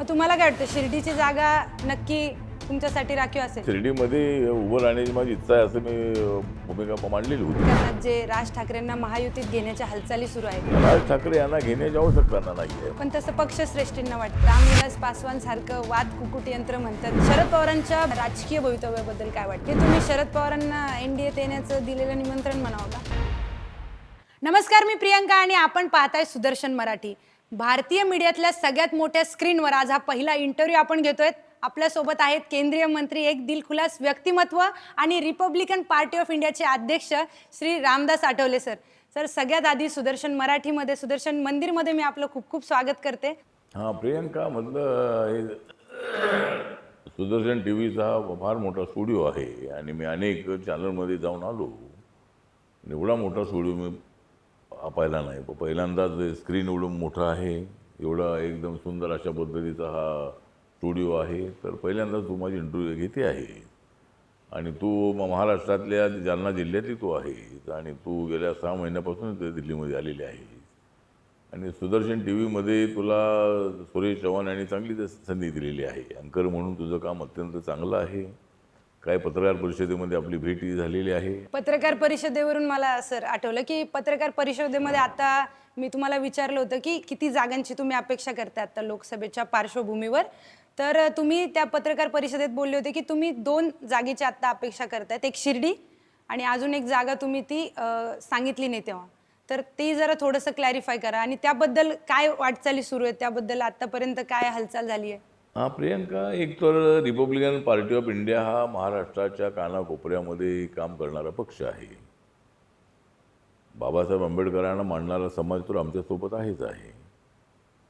मग तुम्हाला काय वाटतं शिर्डीची जागा नक्की तुमच्यासाठी राखीव असेल? शिर्डीमध्ये उभं राहण्याची माझी इच्छा आहे असं मी भूमिका मांडलेली होती. करण्यात जे राज ठाकरेंना महायुतीत घेण्याच्या हालचाली सुरू आहेत. राज ठाकरे यांना घेण्याची आवश्यकता नाही आहे. पण तसं पक्षश्रेष्ठींना वाटतं. रामविलास पासवान सारखं वाद कुकुट यंत्र म्हणतात. शरद पवारांच्या राजकीय भवितव्याबद्दल काय वाटतं? हे तुम्ही शरद पवारांना एनडीएत येण्याचं दिलेलं निमंत्रण म्हणावं का? नमस्कार मी प्रियंका आणि आपण पाहताय सुदर्शन मराठी. भारतीय मीडियातल्या सगळ्यात मोठ्या स्क्रीनवर आज हा पहिला इंटरव्ह्यू आपण घेतोय. आपल्यासोबत आहेत केंद्रीय मंत्री एक दिलखुलास व्यक्तिमत्व आणि रिपब्लिकन पार्टी ऑफ इंडियाचे अध्यक्ष श्री रामदास आठवले सर सर सगळ्यात आधी सुदर्शन मराठीमध्ये सुदर्शन मंदिरमध्ये मी आपलं खूप खूप स्वागत करते. हां प्रियंका म्हटलं सुदर्शन टी व्हीचा फार मोठा स्टुडिओ आहे आणि मी अनेक चॅनलमध्ये जाऊन आलो. एवढा मोठा स्टुडिओ मी पाहिला नाही. पहिल्यांदाच स्क्रीन एवढं मोठं आहे एवढा एकदम सुंदर अशा पद्धतीचा हा स्टुडिओ आहे तर पहिल्यांदाच तू माझी इंटरव्ह्यू घेते आहे. आणि तू म- महाराष्ट्रातल्या जालना जिल्ह्यातली तू आहे. आणि तू गेल्या सहा महिन्यापासून इथे दिल्लीमध्ये आलेली आहे. आणि सुदर्शन टी व्हीमध्ये तुला सुरेश चव्हाण यांनी चांगली संधी दिलेली आहे. अँकर म्हणून तुझं काम अत्यंत चांगलं आहे. काय पत्रकार परिषदेमध्ये आपली भेटी झालेली आहे? पत्रकार परिषदेवरून मला सर आठवलं की पत्रकार परिषदेमध्ये आता मी तुम्हाला विचारलं होतं की किती जागांची तुम्ही अपेक्षा करता आता लोकसभेच्या पार्श्वभूमीवर? तर तुम्ही त्या पत्रकार परिषदेत बोलले होते की तुम्ही दोन जागेची आत्ता अपेक्षा करतायत एक शिर्डी आणि अजून एक जागा तुम्ही ती सांगितली नाही तेव्हा. तर ते जरा थोडंसं क्लॅरिफाय करा आणि त्याबद्दल काय वाटचाली सुरू आहे त्याबद्दल आतापर्यंत काय हालचाल झाली आहे? हा प्रियंका एक तर रिपब्लिकन पार्टी ऑफ इंडिया हा महाराष्ट्राच्या कानाकोपऱ्यामध्ये काम करणारा पक्ष आहे. बाबासाहेब आंबेडकरांना मांडणारा समाज तर आमच्यासोबत आहेच आहे.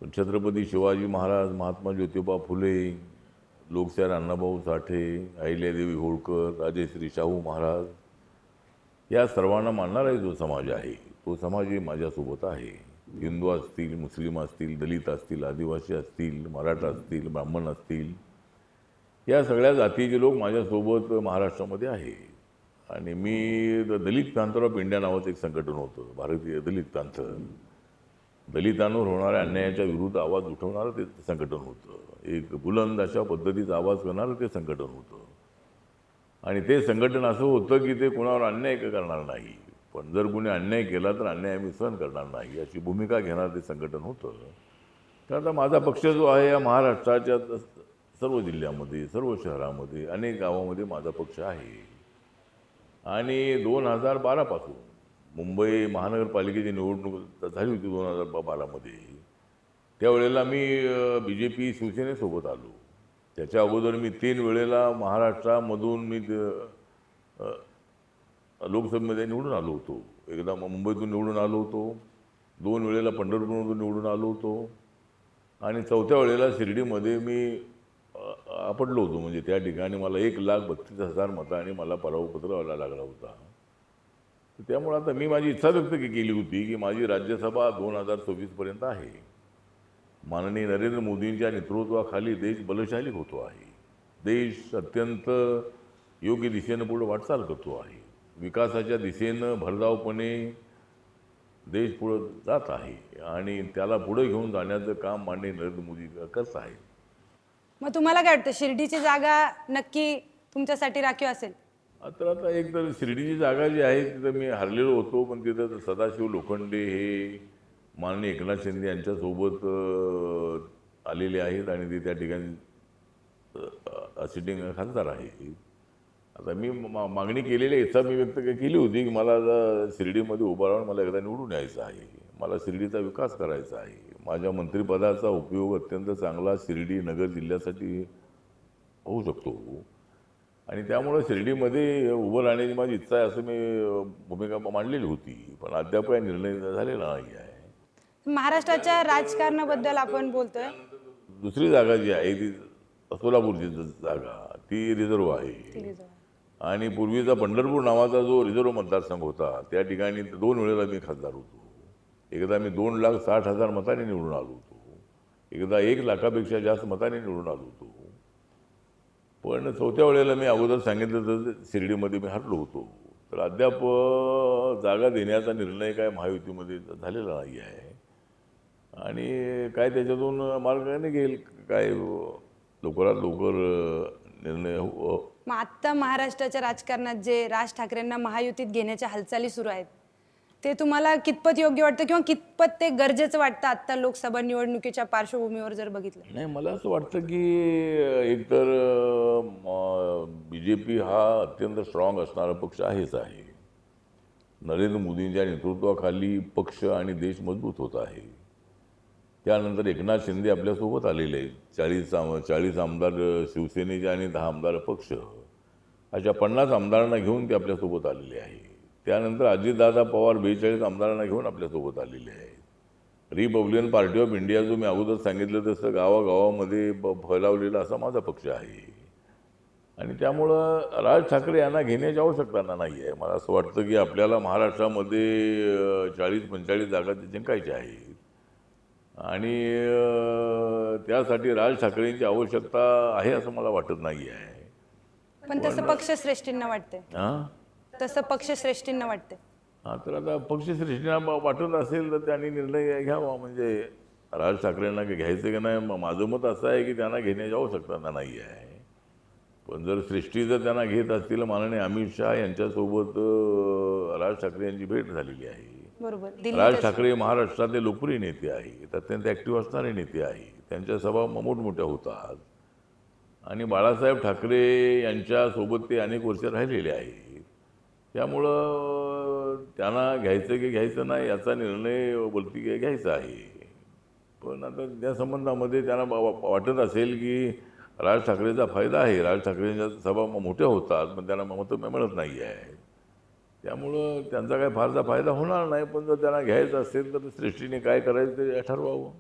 पण छत्रपती शिवाजी महाराज महात्मा ज्योतिबा फुले लोकशाहीर अण्णाभाऊ साठे अहिल्यादेवी होळकर राजेश्री शाहू महाराज या सर्वांना मानणारा जो समाज आहे तो समाजही माझ्यासोबत आहे. हिंदू असतील मुस्लिम असतील दलित असतील आदिवासी असतील मराठा असतील ब्राह्मण असतील या सगळ्या जातीचे लोक माझ्यासोबत महाराष्ट्रामध्ये आहे. आणि मी the Dalit panther of India नावाचं एक संघटन होतं भारतीय दलित पॅन्थर दलितांवर होणाऱ्या अन्यायाच्या विरुद्ध आवाज उठवणारं ते संघटन होतं. एक बुलंद अशा पद्धतीचा आवाज करणारं ते संघटन होतं. आणि ते संघटन असं होतं की ते कोणावर अन्याय करणार नाही. पण जर कुणी अन्याय केला तर अन्याय आम्ही सहन करणार नाही. अशी भूमिका घेणारं ते संघटन होतं. तर आता माझा पक्ष जो आहे या महाराष्ट्राच्या सर्व जिल्ह्यामध्ये सर्व शहरामध्ये अनेक गावामध्ये माझा पक्ष आहे. आणि दोन हजार बारापासून मुंबई महानगरपालिकेची निवडणूक झाली होती दोन हजार बारामध्ये त्यावेळेला मी बी जे पी शिवसेनेसोबत आलो. त्याच्या अगोदर मी तीन वेळेला महाराष्ट्रामधून मी लोकसभेमध्ये निवडून आलो होतो. एकदा मुंबईतून निवडून आलो होतो. दोन वेळेला पंढरपूरमधून निवडून आलो होतो. आणि चौथ्या वेळेला शिर्डीमध्ये मी आपडलो होतो. म्हणजे त्या ठिकाणी मला एक लाख बत्तीस हजार मतांनी मला पराभवपत्र व्हायला लागला होता. तर त्यामुळे आता मी माझी इच्छा व्यक्त केली होती की माझी राज्यसभा दोन हजार सव्वीसपर्यंत आहे. माननीय नरेंद्र मोदींच्या नेतृत्वाखाली देश बलशाली होतो आहे. देश अत्यंत योग्य दिशेनं पुढे वाटचाल करतो आहे. विकासाच्या दिशेनं भरधावपणे देश पुढं जात आहे आणि त्याला पुढे घेऊन जाण्याचं काम माननीय नरेंद्र मोदी करत आहेत. मग तुम्हाला काय वाटतं शिर्डीची जागा नक्की तुमच्यासाठी राखीव असेल? तर आता एक तर शिर्डीची जागा जी आहे तिथं मी हरलेलो होतो पण तिथं सदाशिव लोखंडे हे माननीय एकनाथ शिंदे यांच्यासोबत आलेले आहेत आणि ते त्या ठिकाणी सिटिंग खासदार आहे आता मी मागणी केलेली आहे, इच्छा मी व्यक्त केली होती की मला आता शिर्डीमध्ये उभं राहून मला एकदा निवडून यायचं आहे. मला शिर्डीचा विकास करायचा आहे. माझ्या मंत्रिपदाचा उपयोग अत्यंत चांगला शिर्डी नगर जिल्ह्यासाठी होऊ शकतो. आणि त्यामुळं शिर्डीमध्ये उभं राहण्याची माझी इच्छा आहे असं मी भूमिका मांडलेली होती. पण अद्याप काही निर्णय झालेला नाही आहे. महाराष्ट्राच्या राजकारणाबद्दल आपण बोलतोय. दुसरी जागा जी आहे ती सोलापूरची जागा ती रिझर्व आहे. आणि पूर्वीचा पंढरपूर नावाचा जो रिझर्व मतदारसंघ होता त्या ठिकाणी दोन वेळेला मी खासदार होतो. एकदा मी दोन लाख साठ हजार मताने निवडून आलो होतो. एकदा एक लाखापेक्षा जास्त मताने निवडून आलो होतो. पण चौथ्या वेळेला मी अगोदर सांगितलं तर शिर्डीमध्ये मी हरलो होतो. तर अद्याप जागा देण्याचा निर्णय काय महायुतीमध्ये झालेला नाही आहे. आणि काय त्याच्यातून मार्ग निघेल काय लवकरात लवकर निर्णय हो मग आत्ता महाराष्ट्राच्या राजकारणात जे राज ठाकरेंना महायुतीत घेण्याच्या हालचाली सुरू आहेत ते तुम्हाला कितपत योग्य वाटतं किंवा कितपत ते गरजेचं वाटतं आत्ता लोकसभा निवडणुकीच्या पार्श्वभूमीवर जर बघितलं? नाही मला असं वाटतं की एकतर बी जे पी हा अत्यंत स्ट्रॉंग असणारा पक्ष आहेच आहे. नरेंद्र मोदींच्या नेतृत्वाखाली पक्ष आणि देश मजबूत होत आहे. त्यानंतर एकनाथ शिंदे आपल्यासोबत आलेले आहेत. चाळीस आम चाळीस आमदार शिवसेनेचे आणि दहा आमदार पक्ष. अशा पन्नास आमदारांना घेऊन ते आपल्यासोबत आलेले आहे. त्यानंतर अजितदादा पवार बेचाळीस आमदारांना घेऊन आपल्यासोबत आलेले आहेत. रिपब्लिकन पार्टी ऑफ इंडिया जो मी अगोदर सांगितलं तसं गावागावामध्ये ब फैलावलेला असा माझा पक्ष आहे. आणि त्यामुळं राज ठाकरे यांना घेण्याची आवश्यकता नाही आहे. मला असं वाटतं की आपल्याला महाराष्ट्रामध्ये चाळीस पंचेचाळीस जागा ते जिंकायच्या आहेत. आणि त्यासाठी राज ठाकरेंची आवश्यकता आहे असं मला वाटत नाही आहे. पण तसं पक्षश्रेष्ठींना वाटतंय. हां? तसं पक्षश्रेष्ठींना वाटतंय. हां तर आता पक्षश्रेष्ठींना वाटत असेल तर त्यांनी निर्णय घ्यावा. म्हणजे राज ठाकरेंना घ्यायचं की नाही? माझं मत असं आहे की त्यांना घेण्याची आवश्यकता नाही आहे. पण जर सृष्टी जर त्यांना घेत असतील माननीय अमित शहा यांच्यासोबत राज ठाकरे यांची भेट झालेली आहे. बरोबर. राज ठाकरे महाराष्ट्रातले लोकप्रिय नेते आहेत. अत्यंत ॲक्टिव्ह असणारे नेते आहेत. त्यांच्या सभा मोठमोठ्या होतात. आणि बाळासाहेब ठाकरे यांच्यासोबत ते अनेक वर्ष राहिलेले आहेत. त्यामुळं त्यांना घ्यायचं की घ्यायचं नाही याचा निर्णय बोलती की घ्यायचा आहे. पण आता त्या संबंधामध्ये त्यांना वा- वाटत असेल की राज ठाकरेचा फायदा आहे. राज ठाकरेंच्या सभा मोठ्या होतात पण त्यांना मतं मिळत नाही आहे. त्यामुळं त्यांचा काही फारसा फायदा होणार नाही पण जर त्यांना घ्यायचं असेल तर सृष्टीने काय करायचं ते ठरवावं.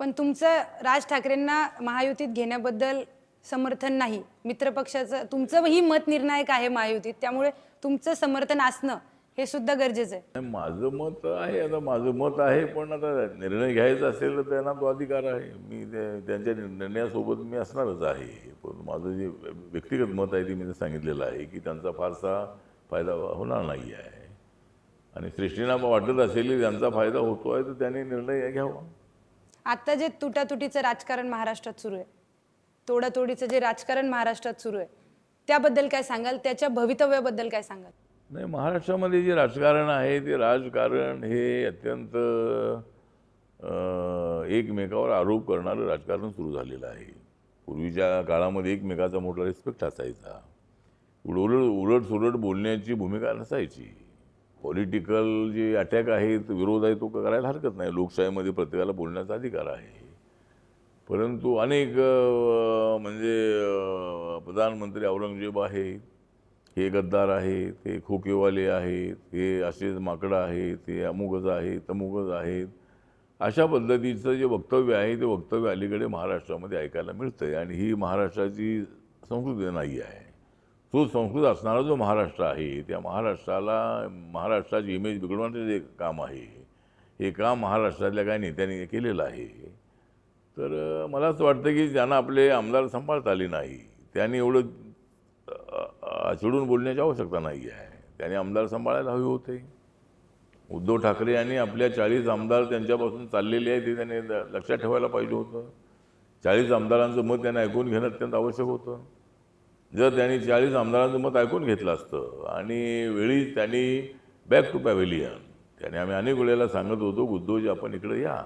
पण तुमचं राज ठाकरेंना महायुतीत घेण्याबद्दल समर्थन नाही. मित्रपक्षाचं तुमचं ही मत निर्णायक आहे महायुतीत त्यामुळे तुमचं समर्थन असणं हे सुद्धा गरजेचं आहे. माझं मत आहे आता माझं मत आहे पण आता निर्णय घ्यायचा असेल तर त्यांना तो अधिकार आहे. मी त्यांच्या निर्णयासोबत मी असणारच आहे. पण माझं जे व्यक्तिगत मत आहे ते मी सांगितलेलं आहे की त्यांचा फारसा फायदा होणार नाही आहे. आणि सृष्टींना वाटत असेल की त्यांचा फायदा होतो आहे तर त्यांनी निर्णय घ्यावा. आता जे तुटातुटीचं राजकारण महाराष्ट्रात सुरू आहे तोडातोडीचं जे राजकारण महाराष्ट्रात सुरू आहे त्याबद्दल काय सांगाल? त्याच्या भवितव्याबद्दल काय सांगाल? नाही महाराष्ट्रामध्ये जे राजकारण आहे ते राजकारण हे अत्यंत एकमेकावर आरोप करणारं राजकारण सुरू झालेलं आहे. पूर्वीच्या काळामध्ये एकमेकाचा मोठा रिस्पेक्ट असायचा. उलट उलट सुलट बोलण्याची भूमिका नसायची. पॉलिटिकल जे अटॅक आहेत विरोध आहे तो करायला हरकत नाही. लोकशाहीमध्ये प्रत्येकाला बोलण्याचा अधिकार आहे. परंतु अनेक म्हणजे प्रधानमंत्री औरंगजेब आहेत. हे गद्दार आहेत हे खोकेवाले आहेत हे असेच माकडं आहेत हे अमुकच आहेत तमुकच आहेत. अशा पद्धतीचं जे वक्तव्य आहे ते वक्तव्य अलीकडे महाराष्ट्रामध्ये ऐकायला मिळतं आहे आणि ही महाराष्ट्राची संस्कृती नाही आहे. तो संस्कृत असणारा जो महाराष्ट्र आहे त्या महाराष्ट्राला महाराष्ट्राची इमेज बिघडवण्याचं जे काम आहे. हे काम महाराष्ट्रातल्या काही नेत्यांनी केलेलं आहे. तर मला असं वाटतं की ज्यांना आपले आमदार सांभाळता आले नाही त्यांनी एवढं चिडून बोलण्याची आवश्यकता नाही आहे. त्याने आमदार सांभाळायला हवे होते. उद्धव ठाकरे यांनी आपल्या चाळीस आमदार त्यांच्यापासून चाललेले आहे ते त्याने ल- लक्षात ठेवायला पाहिजे होतं. चाळीस आमदारांचं मत त्यांना ऐकून घेणं अत्यंत आवश्यक होतं. जर त्यांनी चाळीस आमदारांचं मत ऐकून घेतलं असतं आणि वेळी त्यांनी बॅक टू पॅव्हिलियन त्याने आम्ही अनेक वेळेला सांगत होतो उद्धवजी आपण इकडे या.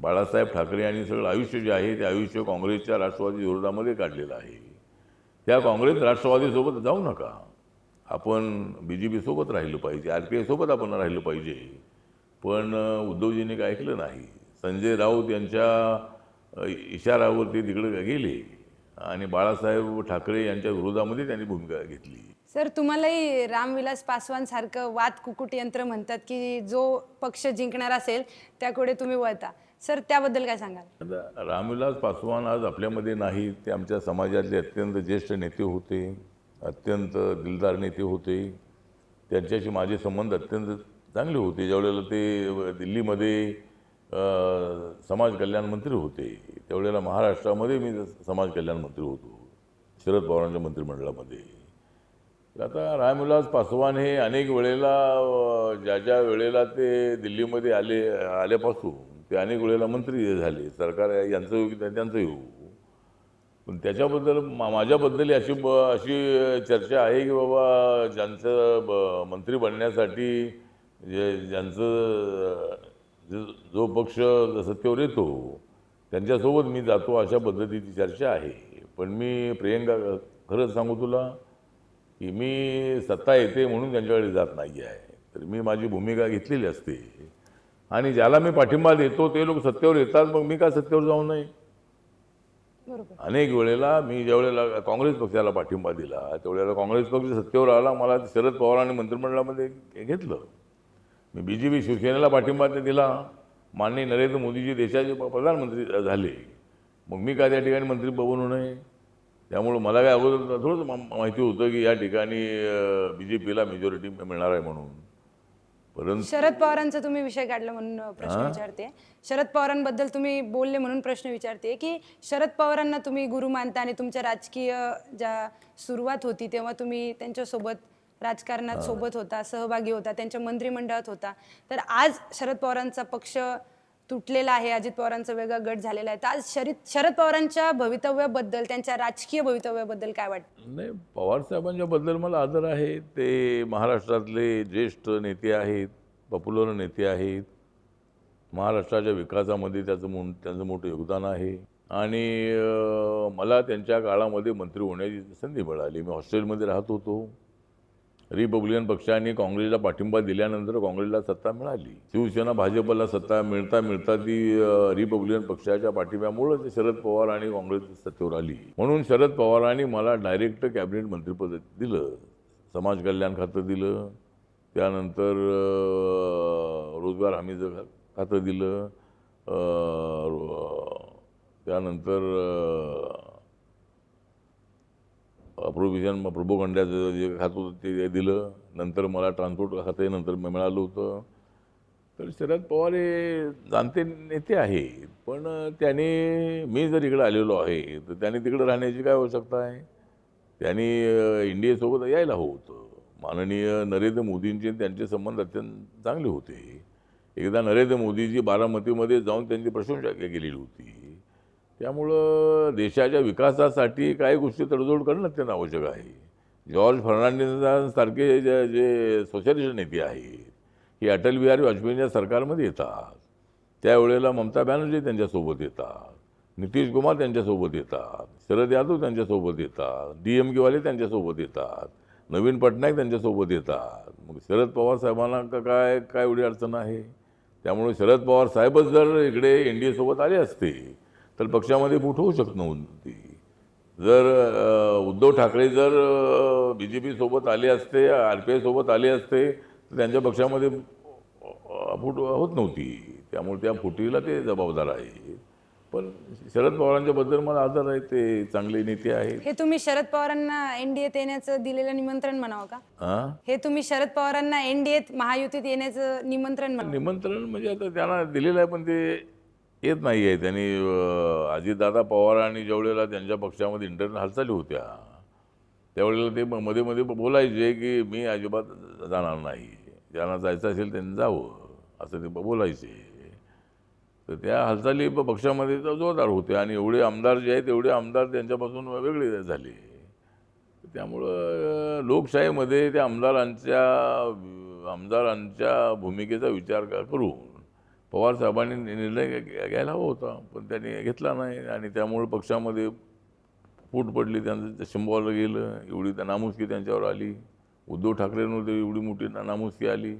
बाळासाहेब ठाकरे यांनी सगळं आयुष्य जे आहे ते आयुष्य काँग्रेसच्या राष्ट्रवादी विरोधामध्ये काढलेलं आहे. त्या काँग्रेस राष्ट्रवादीसोबत जाऊ नका. आपण बी जे पीसोबत राहिलं पाहिजे आर पी आयसोबत आपण राहिलं पाहिजे. पण उद्धवजींनी काय ऐकलं नाही. संजय राऊत यांच्या इशारावरती ते तिकडे गेले. आणि बाळासाहेब ठाकरे यांच्या विरोधामध्ये त्यांनी भूमिका घेतली. सर तुम्हालाही रामविलास पासवान सारखं वाद कुकुट यंत्र म्हणतात की जो पक्ष जिंकणार असेल त्याकडे तुम्ही वळता. सर त्याबद्दल काय सांगाल? रामविलास पासवान आज आपल्यामध्ये नाहीत ते आमच्या समाजातले अत्यंत ज्येष्ठ नेते होते अत्यंत दिलदार नेते होते. त्यांच्याशी माझे संबंध अत्यंत चांगले होते. ज्यावेळेला ते दिल्लीमध्ये समाज कल्याण मंत्री होते. त्यावेळेला महाराष्ट्रामध्ये मी समाज कल्याण मंत्री होतो. शरद पवारांच्या मंत्रिमंडळामध्ये. आता रामविलास पासवान हे अनेक वेळेला ज्या ज्या वेळेला ते दिल्लीमध्ये आले आल्यापासून ते अनेक वेळेला मंत्री झाले. सरकार यांचं येऊ की त्यांचं येऊ पण त्याच्याबद्दल मा- माझ्याबद्दल अशी ब अशी चर्चा आहे की बाबा ज्यांचं ब मंत्री बनण्यासाठी जे ज्यांचं जो- जो पक्ष सत्तेवर येतो त्यांच्यासोबत मी जातो अशा पद्धतीची चर्चा आहे. पण मी प्रियंका खरंच सांगू तुला की मी सत्ता येते म्हणून त्यांच्याकडे जात नाही आहे तर मी माझी भूमिका घेतलेली असते. आणि ज्याला मी पाठिंबा देतो ते लोक सत्तेवर येतात मग मी का सत्तेवर जाऊ नये? अनेक वेळेला मी ज्या वेळेला काँग्रेस पक्षाला पाठिंबा दिला त्यावेळेला काँग्रेस पक्ष सत्तेवर आला मला शरद पवारांनी मंत्रिमंडळामध्ये घेतलं. मी बी जे पी शिवसेनेला पाठिंबा ते दिला. माननीय नरेंद्र मोदीजी देशाचे प्रधानमंत्री झाले. मग मी काय त्या ठिकाणी मंत्री बनू नये? त्यामुळं मला काय अगोदर थोडंच माहिती होतं की या ठिकाणी बी जे पीला मेजॉरिटी मिळणार आहे म्हणून. परंतु शरद पवारांचा तुम्ही विषय काढला म्हणून प्रश्न? विचारते. शरद पवारांबद्दल तुम्ही बोलले म्हणून प्रश्न विचारते की शरद पवारांना तुम्ही गुरु मानता आणि तुमच्या राजकीय ज्या सुरुवात होती तेव्हा तुम्ही त्यांच्यासोबत राजकारणात सोबत होता सहभागी होता त्यांच्या मंत्रिमंडळात होता. तर आज शरद पवारांचा पक्ष तुटलेला आहे अजित पवारांचा वेगळा गट झालेला आहे. तर आज शरद शरद पवारांच्या भवितव्याबद्दल त्यांच्या राजकीय भवितव्याबद्दल काय वाटतं? नाही पवार साहेबांच्या बद्दल मला आदर आहे. ते महाराष्ट्रातले ज्येष्ठ नेते आहेत पॉप्युलर नेते आहेत. महाराष्ट्राच्या विकासामध्ये त्याचं मो त्यांचं मोठं योगदान आहे. आणि मला त्यांच्या काळामध्ये मंत्री होण्याची संधी मिळाली. मी हॉस्टेलमध्ये राहत होतो. रिपब्लिकन पक्षाने काँग्रेसला पाठिंबा दिल्यानंतर काँग्रेसला सत्ता मिळाली. शिवसेना भाजपला सत्ता मिळता मिळता ती रिपब्लिकन पक्षाच्या पाठिंब्यामुळं ते शरद पवार आणि काँग्रेस सत्तेवर आली. म्हणून शरद पवारांनी मला डायरेक्ट कॅबिनेट मंत्रिपद दिलं. समाज कल्याण खातं दिलं. त्यानंतर रोजगार हमीचं खा- खातं दिलं. त्यानंतर रो- मग अं, जे खात होतं ते दिलं. नंतर मला ट्रान्सपोर्ट खाते नंतर मिळालं होतं. तर शरद पवार हे जाणते नेते आहेत पण त्याने मी जर इकडं आलेलो आहे तर त्याने तिकडं राहण्याची काय आवश्यकता आहे? त्यांनी इंडियेसोबत इंडियासोबत यायला हवं होतं. माननीय नरेंद्र मोदींचे त्यांचे संबंध अत्यंत चांगले होते. एकदा नरेंद्र मोदीजी बारामतीमध्ये जाऊन त्यांची प्रशंसा केलेली होती. त्यामुळं देशाच्या विकासासाठी काही गोष्टी तडजोड करणं अत्यंत आवश्यक आहे. जॉर्ज फर्नांडिसांसारखे जे जे सोशलिस्ट नेते आहेत हे अटल बिहारी वाजपेयींच्या सरकारमध्ये येतात. त्यावेळेला ममता बॅनर्जी त्यांच्यासोबत येतात. नितीश कुमार त्यांच्यासोबत येतात. शरद यादव त्यांच्यासोबत येतात. डी एम केवाले त्यांच्यासोबत येतात. नवीन पटनायक त्यांच्यासोबत येतात. मग शरद पवार साहेबांना का काय काय एवढी अडचण आहे? त्यामुळे शरद पवार साहेबच जर इकडे एन डी एसोबत आले असते तर पक्षामध्ये फूट होऊ शकत नव्हती. जर उद्धव ठाकरे जर बी जे पी सोबत आले असते आर पी आय सोबत आले असते तर त्यांच्या पक्षामध्ये फूट होत नव्हती. त्यामुळे त्या फुटीला ते जबाबदार आहे पण शरद पवारांच्या बद्दल मला आदर आहे ते चांगले नेते आहेत. हे तुम्ही शरद पवारांना एनडीएत येण्याचं दिलेलं निमंत्रण म्हणावं का? हां तुम्ही शरद पवारांना एनडीएत महायुतीत येण्याचं निमंत्रण निमंत्रण म्हणजे आता त्यांना दिलेलं आहे पण ते येत नाही आहे त्यांनी अजितदादा पवार आणि ज्यावेळेला त्यांच्या पक्षामध्ये इंटरनेट हालचाली होत्या त्यावेळेला ते मध्ये मध्ये बोलायचे की मी अजिबात जाणार नाही. ज्यांना जायचं असेल त्यांनी जावं असं ते बोलायचे. तर त्या हालचाली पक्षामध्ये तर जोरदार होत्या. आणि एवढे आमदार जे आहेत तेवढे आमदार त्यांच्यापासून वेगळे झाले. त्यामुळं लोकशाहीमध्ये त्या आमदारांच्या आमदारांच्या भूमिकेचा विचार करून पवारसाहेबांनी पवार साहेबांनी निर्णय घ्यायला हवा होता पण त्यांनी घेतला नाही आणि त्यामुळे पक्षामध्ये फूट पडली. त्यांचं शंभरला गेलं एवढी त्या नामुष्की त्यांच्यावर आली. उद्धव ठाकरेंवर ते एवढी मोठी ना- नामुष्की आली.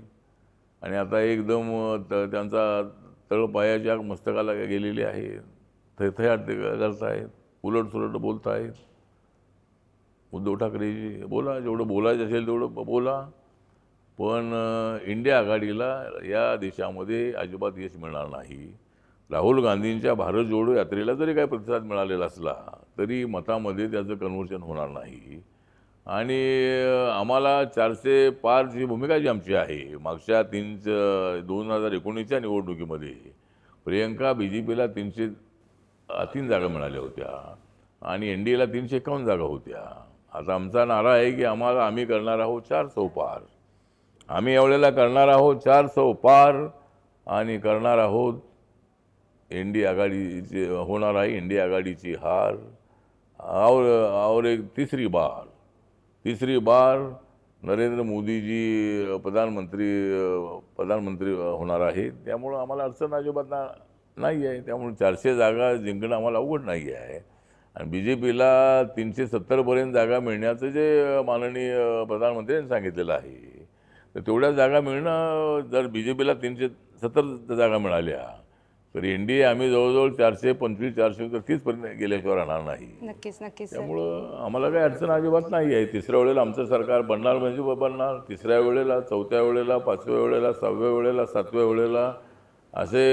आणि आता एकदम त- त्यांचा तळ पायाच्या मस्तकाला गेलेली आहे. थैथयाट ते करतायत उलट सुलट बोलतायत उद्धव ठाकरेजी बोला जेवढं बोलायचं असेल तेवढं बोला. पण इंडिया आघाडीला या देशामध्ये अजिबात यश मिळणार नाही. राहुल गांधींच्या भारत जोडो यात्रेला जरी काही प्रतिसाद मिळालेला असला तरी मतामध्ये त्याचं कन्व्हर्शन होणार नाही. आणि आम्हाला चारशे पारची भूमिका जी आमची आहे मागच्या तीन दोन हजार एकोणीसच्या निवडणुकीमध्ये प्रियंका बी जे पीला तीनशे तीन जागा मिळाल्या होत्या आणि एन डी एला तीनशे एकावन्न जागा होत्या. आता आमचा नारा आहे की आम्हाला आम्ही करणार आहोत चार सौ पार आम्ही एवढ्याला करणार आहोत चार सौ पार आणि करणार आहोत इंडिया आघाडीची होणार आहे इंडिया आघाडीची हार. और और एक तिसरी बार तिसरी बार नरेंद्र मोदीजी प्रधानमंत्री प्रधानमंत्री होणार आहेत त्यामुळं आम्हाला अडचण अजिबात ना नाही आहे. त्यामुळे चारशे जागा जिंकणं आम्हाला अवघड नाही आहे. आणि बी जे पीला तीनशे सत्तरपर्यंत जागा मिळण्याचं जे माननीय प्रधानमंत्र्यांनी सांगितलेलं आहे तर तेवढ्या जागा मिळणं जर बी जे पीला तीनशे सत्तर जागा मिळाल्या तर एन डी ए आम्ही जवळजवळ चारशे पंचवीस चारशे तर तीसपर्यंत गेल्याशिवाय राहणार नाही. नक्कीच नक्कीच त्यामुळं आम्हाला काही अडचण अजिबात नाही आहे. तिसऱ्या वेळेला आमचं सरकार बनणार म्हणजे बनणार. तिसऱ्या वेळेला चौथ्या वेळेला पाचव्या वेळेला सहाव्या वेळेला सातव्या वेळेला असे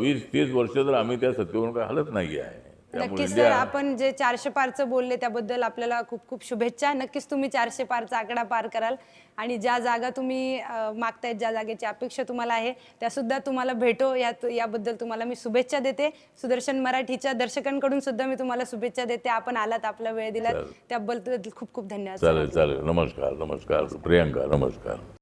वीस तीस वर्ष तर आम्ही त्या सत्तेवरून काही हलत नाही आहे त्यामुळे नक्कीच सर आपण जे चारशे पारचं बोलले त्याबद्दल आपल्याला खूप खूप शुभेच्छा. नक्कीच तुम्ही चारशे पारचा आकडा पार कराल आणि ज्या जागा तुम्ही अं, मागतायत ज्या जागेची अपेक्षा तुम्हाला आहे त्या सुद्धा तुम्हाला भेटो. यात याबद्दल तुम्हाला मी शुभेच्छा देते. सुदर्शन मराठीच्या दर्शकांकडून सुद्धा मी तुम्हाला शुभेच्छा देते. आपण आलात आपला वेळ दिलात. त्याबद्दल खूप खूप धन्यवाद. चालेल चालेल. नमस्कार नमस्कार. प्रियंका नमस्कार.